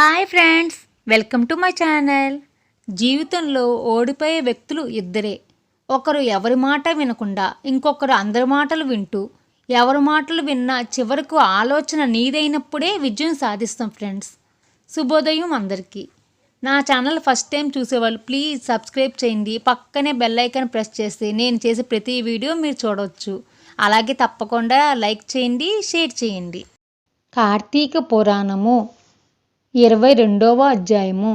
Hi friends welcome to my channel. జీవితంలో ఓడిపోయే వ్యక్తులు ఇద్దరే. ఒకరు ఎవరి మాట వినకుండా ఇంకొకరు అందరి మాటలు వింటూ ఎవరి మాటలు విన్నా చివరకు ఆలోచన నీదైనప్పుడే విజయం సాధిస్తాం ఫ్రెండ్స్. శుభోదయం అందరికీ. నా ఛానల్ ఫస్ట్ టైం చూసేవాళ్ళు ప్లీజ్ సబ్స్క్రైబ్ చేయండి. పక్కనే బెల్ ఐకాన్ ప్రెస్ చేస్తే నేను చేసే ప్రతి వీడియో మీరు చూడవచ్చు అలాగే తప్పకుండా లైక్ చేయండి షేర్ చేయండి. కార్తీక పురాణము. ఇరవై రెండవ అధ్యాయము.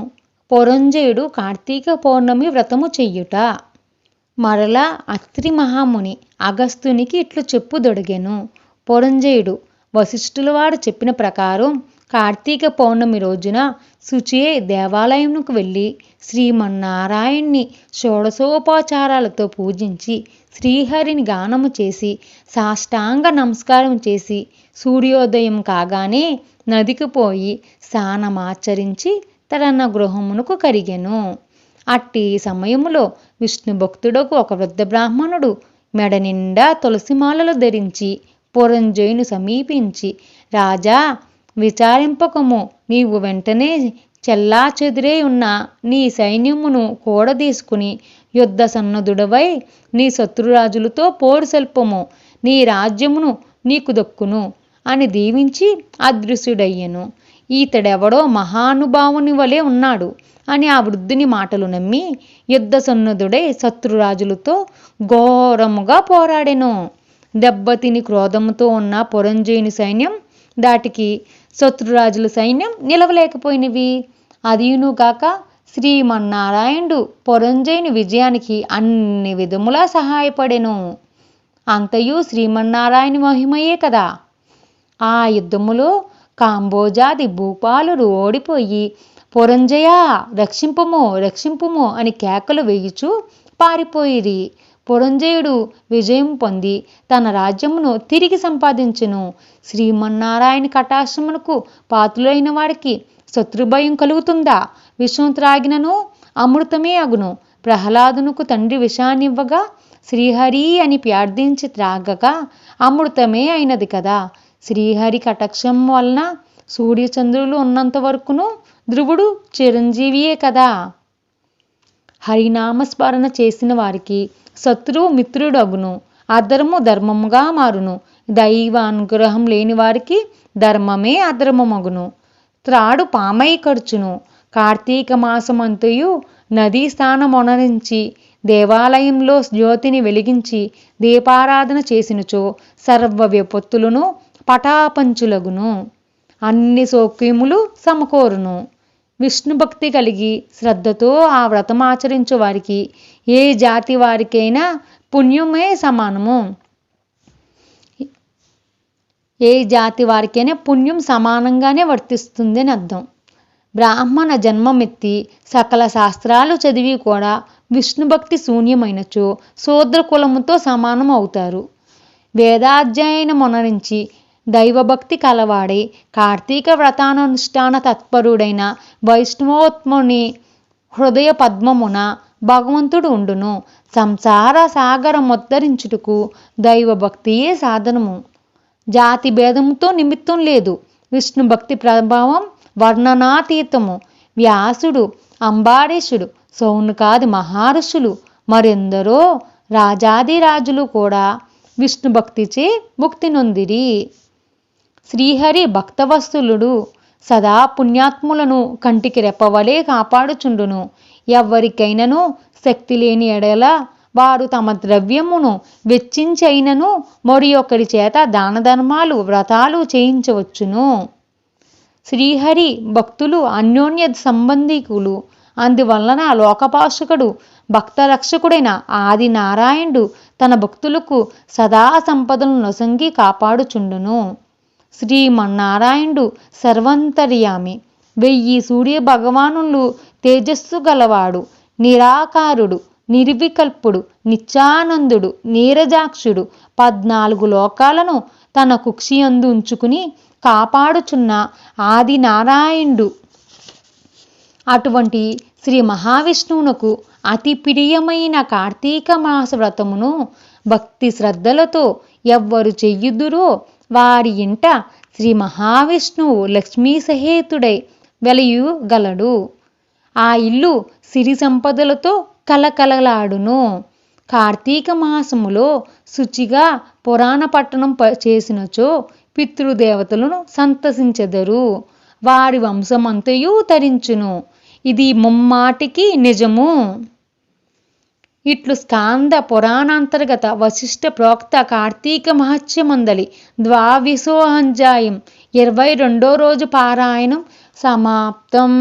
పొరంజయుడు కార్తీక పౌర్ణమి వ్రతము చెయ్యుట మరలా అత్రి మహాముని అగస్తునికి ఇట్లు చెప్పుదొడిగెను. పొరంజయుడు వశిష్ఠుల వారు చెప్పిన ప్రకారం కార్తీక పౌర్ణమి రోజున శుచియే దేవాలయంకు వెళ్ళి శ్రీమన్నారాయణ్ణి షోడశోపచారాలతో పూజించి శ్రీహరిని గానము చేసి సాష్టాంగ నమస్కారం చేసి సూర్యోదయం కాగానే నదికి పోయి స్నానమాచరించి తన గృహమునకు కరిగెను. అట్టి సమయములో విష్ణు భక్తుడకు ఒక వృద్ధ బ్రాహ్మణుడు మెడ నిండా తులసిమాలలు ధరించి పురంజయుని సమీపించి రాజా విచారింపకము. నీవు వెంటనే చెల్లా చెదిరే ఉన్న నీ సైన్యమును కూడదీసుకుని యుద్ధ సన్నదుడవై నీ శత్రురాజులతో పోరు సెల్పము నీ రాజ్యమును నీకు దక్కును. అని దీవించి అదృశ్యుడయ్యను. ఈతడెవడో మహానుభావుని వలె ఉన్నాడు అని ఆ వృద్ధుని మాటలు నమ్మి యుద్ధ సన్నదుడై శత్రురాజులతో ఘోరముగా పోరాడెను. దెబ్బతిని క్రోధముతో ఉన్న పురంజయుని సైన్యం దాటికి శత్రురాజుల సైన్యం నిలవలేకపోయినవి. అదియును కాక శ్రీమన్నారాయణుడు పురంజయుని విజయానికి అన్ని విధములా సహాయపడెను. అంతయు శ్రీమన్నారాయణ మహిమయే కదా. ఆ యుద్ధములో కాంబోజాది భూపాలురు ఓడిపోయి పురంజయా రక్షింపుము రక్షింపుము అని కేకలు వేయుచు పారిపోయిరి. పురంజయుడు విజయం పొంది తన రాజ్యమును తిరిగి సంపాదించును. శ్రీమన్నారాయణ కటాక్షమునకు పాత్రులైన వారికి శత్రుభయం కలుగుతుందా? విషం త్రాగినను అమృతమే అగును. ప్రహ్లాదునకు తండ్రి విషాన్నివ్వగా శ్రీహరి అని ప్రార్థించి త్రాగగా అమృతమే అయినది కదా! శ్రీహరి కటాక్షం వలన సూర్యచంద్రులు ఉన్నంత వరకును ధ్రువుడు చిరంజీవియే కదా. హరినామస్మరణ చేసిన వారికి శత్రువు మిత్రుడగును అధర్ము ధర్మముగా మారును. దైవ అనుగ్రహం లేని వారికి ధర్మమే అధర్మమగును. త్రాడు పామై ఖర్చును కార్తీక మాసమంతయు నదీ స్థానమొనరించి దేవాలయంలో జ్యోతిని వెలిగించి దీపారాధన చేసినచో సర్వ విపత్తులను పటాపంచులగును. అన్ని సౌక్యములు సమకూరును. విష్ణు భక్తి కలిగి శ్రద్ధతో ఆ వ్రతం ఆచరించు వారికి ఏ జాతి వారికైనా పుణ్యమే సమానము. ఏ జాతి వారికైనా పుణ్యం సమానంగానే వర్తిస్తుంది అని అర్థం. బ్రాహ్మణ జన్మమెత్తి సకల శాస్త్రాలు చదివి కూడా విష్ణుభక్తి శూన్యమైనచో శూద్ర కులముతో సమానం అవుతారు. వేదాధ్యయనమునరించి దైవభక్తి కలవాడే కార్తీక వ్రతానుష్ఠాన తత్పరుడైన వైష్ణవోత్ముని హృదయ పద్మమున భగవంతుడు ఉండును. సంసార సాగరముద్ధరించుటకు దైవభక్తియే సాధనము. జాతి భేదముతో నిమిత్తం లేదు. విష్ణు భక్తి ప్రభావం వర్ణనాతీతము. వ్యాసుడు అంబారీషుడు సౌనుకాది మహర్షులు మరెందరో రాజాదిరాజులు కూడా విష్ణు భక్తిచే ముక్తి నొందిరి. శ్రీహరి భక్తవత్సలుడు సదా పుణ్యాత్ములను కంటికి రెప్పవలే కాపాడుచుండును. ఎవ్వరికైనను శక్తి లేని ఎడల వారు తమ ద్రవ్యమును వెచ్చించైనను మరి ఒకరి చేత దాన ధర్మాలు వ్రతాలు చేయించవచ్చును. శ్రీహరి భక్తులు అన్యోన్య సంబంధికులు. అందువలన లోకపాషకుడు భక్త రక్షకుడైన ఆది నారాయణుడు తన భక్తులకు సదా సంపదలను నొసంగి కాపాడుచుండును. శ్రీమన్నారాయణుడు సర్వంతర్యామి. వెయ్యి సూర్య భగవానులు తేజస్సు గలవాడు నిరాకారుడు నిర్వికల్పుడు నిత్యానందుడు నీరజాక్షుడు. పద్నాలుగు లోకాలను తన కుక్షియందు ఉంచుకుని కాపాడుచున్న ఆది నారాయణుడు అటువంటి శ్రీ మహావిష్ణువునకు అతి ప్రియమైన కార్తీక మాస వ్రతమును భక్తి శ్రద్ధలతో ఎవ్వరు చెయ్యుదురో వారి ఇంట శ్రీ మహావిష్ణువు లక్ష్మీ సహేతుడై వెలయుగలడు. ఆ ఇల్లు సిరి సంపదలతో కలకలలాడును. కార్తీక మాసములో శుచిగా పురాణ పట్టణం ప- చేసినచో పితృదేవతలను సంతసించెదరు. వారి వంశమంతయు తరించును. ఇది ముమ్మాటికి నిజము. ఇట్లు స్కాంద పురాణాంతర్గత వశిష్ఠ ప్రోక్త కార్తీక మహత్యమందలి ద్వావిశోహంజాయం. ఇరవై రెండో రోజు పారాయణం సమాప్తం.